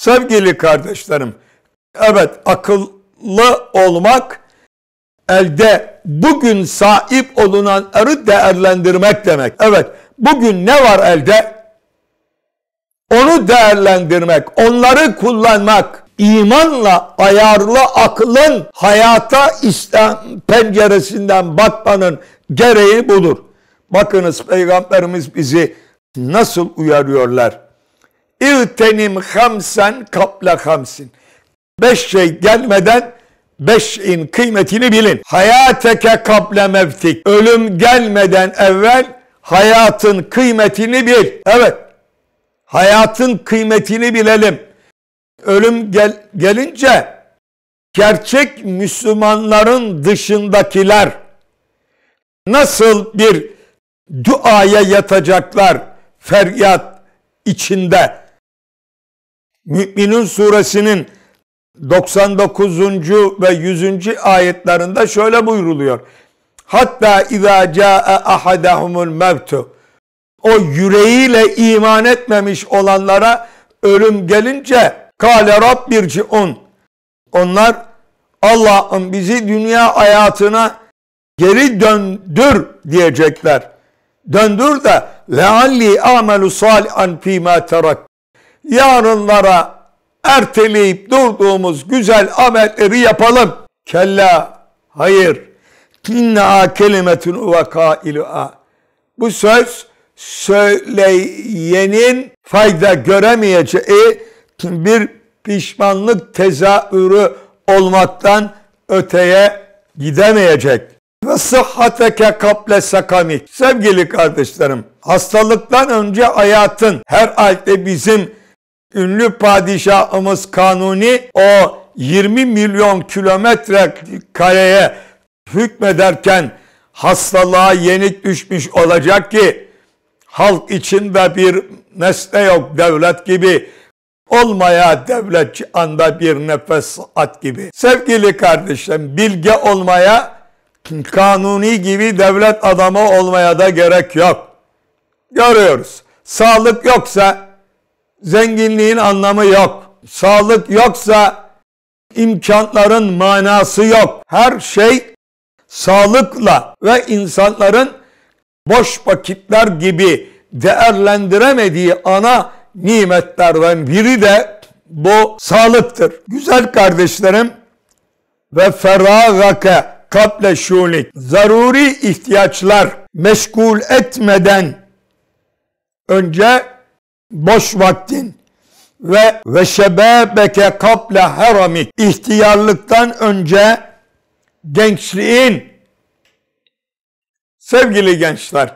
Sevgili kardeşlerim, evet akıllı olmak elde bugün sahip olunanları değerlendirmek demek. Evet, bugün ne var elde? Onu değerlendirmek, onları kullanmak, imanla ayarlı aklın hayata İslam penceresinden bakmanın gereği budur. Bakınız Peygamberimiz bizi nasıl uyarıyorlar. İğtenim hamsen kapla hamsin. Beş şey gelmeden beş şeyin kıymetini bilin. Hayateke kable mevtik. Ölüm gelmeden evvel hayatın kıymetini bil. Evet. Hayatın kıymetini bilelim. Ölüm gel, gelince gerçek Müslümanların dışındakiler nasıl bir duaya yatacaklar feryat içinde. Müminun suresinin 99. ve 100. ayetlerinde şöyle buyruluyor. Hatta izâ câe ahadahumul mevtu. O yüreğiyle iman etmemiş olanlara ölüm gelince kâle rabbirci'un. Onlar Allah'ım bizi dünya hayatına geri döndür diyecekler. Döndür de lealli amelu salihan fîmâ terak. Yarınlara erteleyip durduğumuz güzel amelleri yapalım. Kella hayır. İnneha kelimetun ve kailuha. Bu söz söyleyenin fayda göremeyeceği bir pişmanlık tezahürü olmaktan öteye gidemeyecek. Ve sıhhateke kaple sakamik. Sevgili kardeşlerim, hastalıktan önce hayatın her halde bizim ünlü padişahımız Kanuni o 20 milyon kilometre kareye hükmederken hastalığa yenik düşmüş olacak ki halk içinde bir nesne yok devlet gibi olmaya devletçi anda bir nefes at gibi. Sevgili kardeşlerim bilge olmaya kanuni gibi devlet adamı olmaya da gerek yok. Görüyoruz. Sağlık yoksa zenginliğin anlamı yok. Sağlık yoksa imkanların manası yok. Her şey sağlıkla ve insanların boş vakitler gibi değerlendiremediği ana nimetlerden biri de bu sağlıktır. Güzel kardeşlerim ve feragake kable şulik zaruri ihtiyaçlar meşgul etmeden önce boş vaktin ve ve şebabeke kable haramik ihtiyarlıktan önce gençliğin sevgili gençler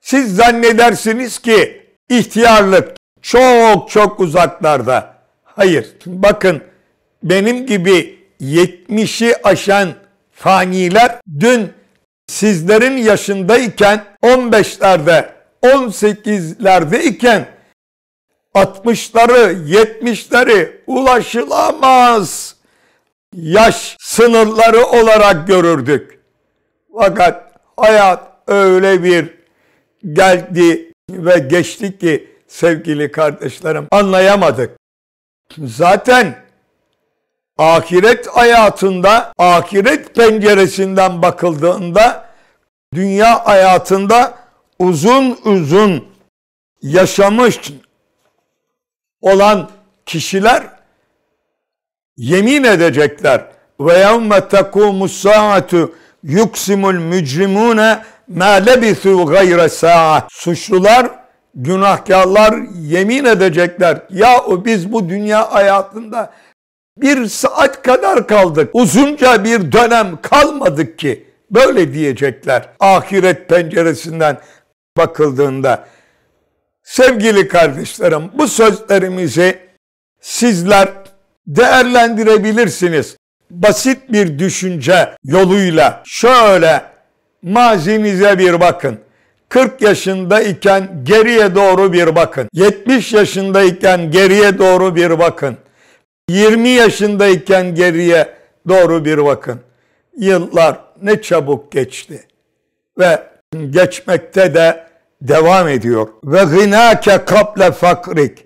siz zannedersiniz ki ihtiyarlık çok çok uzaklarda. Hayır. Bakın benim gibi 70'i aşan faniler dün sizlerin yaşındayken 15'lerde 18'lerde iken 60'ları 70'leri ulaşılamaz yaş sınırları olarak görürdük. Fakat hayat öyle bir geldi ve geçti ki sevgili kardeşlerim anlayamadık. Zaten ahiret hayatında, ahiret penceresinden bakıldığında dünya hayatında uzun uzun yaşamış olan kişiler yemin edecekler. Ve yevme tekumus saatu yuksimul mücrimune ma lebisu gayre sa'a. Suçlular, günahkarlar yemin edecekler. Ya biz bu dünya hayatında bir saat kadar kaldık. Uzunca bir dönem kalmadık ki. Böyle diyecekler ahiret penceresinden bakıldığında. Sevgili kardeşlerim bu sözlerimizi sizler değerlendirebilirsiniz. Basit bir düşünce yoluyla şöyle mazinize bir bakın. 40 yaşındayken geriye doğru bir bakın. 70 yaşındayken geriye doğru bir bakın. 20 yaşındayken geriye doğru bir bakın. Yıllar ne çabuk geçti. Ve geçmekte de devam ediyor. Ve gınake kable fakrik.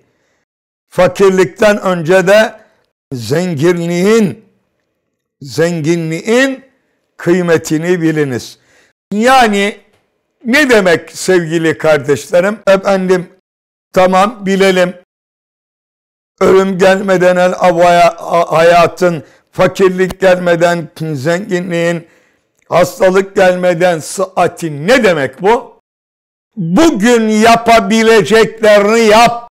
Fakirlikten önce de zenginliğin zenginliğin kıymetini biliniz. Yani ne demek sevgili kardeşlerim? Efendim tamam bilelim. Ölüm gelmeden el hayatın, fakirlik gelmeden zenginliğin, hastalık gelmeden sıhhatin ne demek bu? Bugün yapabileceklerini yap.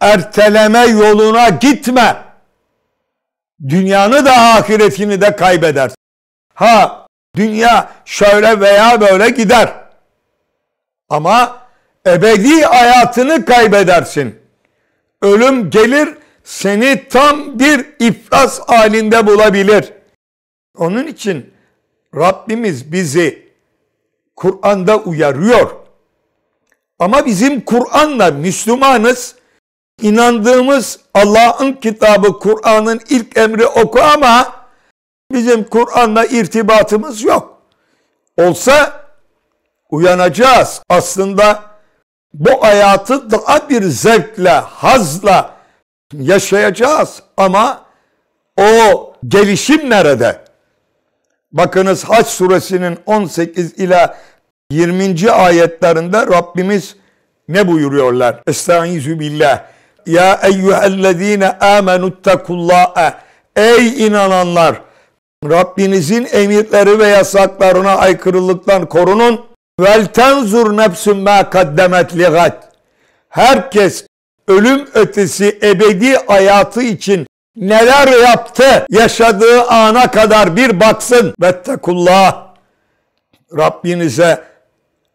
Erteleme yoluna gitme. Dünyanı da ahiretini de kaybeder. Ha dünya şöyle veya böyle gider. Ama ebedi hayatını kaybedersin. Ölüm gelir seni tam bir iflas halinde bulabilir. Onun için Rabbimiz bizi Kur'an'da uyarıyor. Ama bizim Kur'an'la Müslümanız. İnandığımız Allah'ın kitabı Kur'an'ın ilk emri oku ama bizim Kur'an'la irtibatımız yok. Olsa uyanacağız. Aslında bu hayatı daha bir zevkle, hazla yaşayacağız. Ama o gelişim nerede? Bakınız Haç suresinin 18 ila 20. ayetlerinde Rabbimiz ne buyuruyorlar? Estaizu billah. Ya eyyühellezine amenuttekullâhe. Ey inananlar! Rabbinizin emirleri ve yasaklarına aykırılıktan korunun. Vel tenzur nefsün ma kaddemet ligat. Herkes ölüm ötesi ebedi hayatı için neler yaptı yaşadığı ana kadar bir baksın. Vettekullah. Rabbinize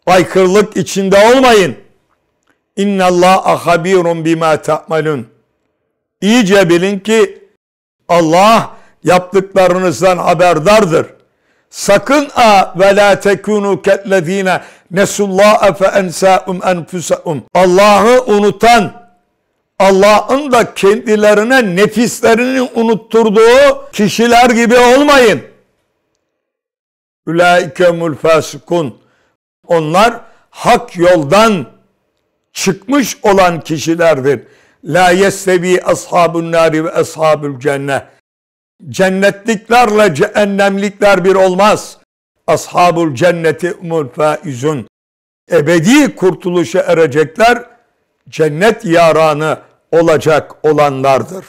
aykırılık içinde olmayın. İnna Allah habirun bima ta'malun. İyice bilin ki Allah yaptıklarınızdan haberdardır. Sakın a ve la tekunu kellezine nesullaha fe ensâum enfusahum. Allah'ı unutan, Allah'ın da kendilerine nefislerini unutturduğu kişiler gibi olmayın. Ülaikemul fasikun. Onlar hak yoldan çıkmış olan kişilerdir. La yestevi ashabun nari ve ashabul cennet. Cennetliklerle cehennemlikler bir olmaz. Ashabul cenneti umul faizun. Ebedi kurtuluşa erecekler cennet yaranı olacak olanlardır.